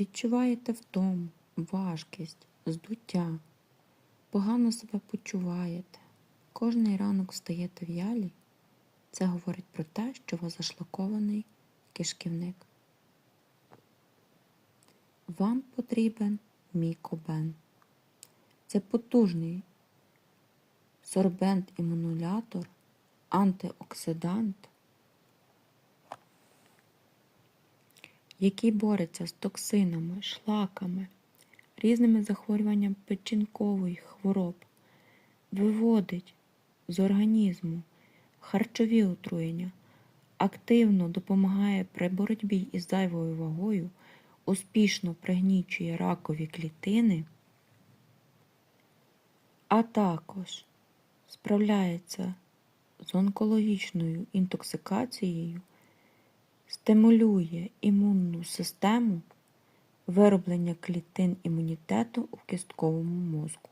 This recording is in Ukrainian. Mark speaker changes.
Speaker 1: Відчуваєте втому, важкість, здуття, погано себе почуваєте, кожний ранок встаєте в'ялі, це говорить про те, що у вас зашлакований кишківник. Вам потрібен мікобен. Це потужний сорбент-імунулятор, антиоксидант, який бореться з токсинами, шлаками, різними захворюваннями печінкових хвороб, виводить з організму харчові отруєння, активно допомагає при боротьбі із зайвою вагою, успішно пригнічує ракові клітини, а також справляється з онкологічною інтоксикацією, стимулює імунну систему вироблення клітин імунітету у кістковому мозку.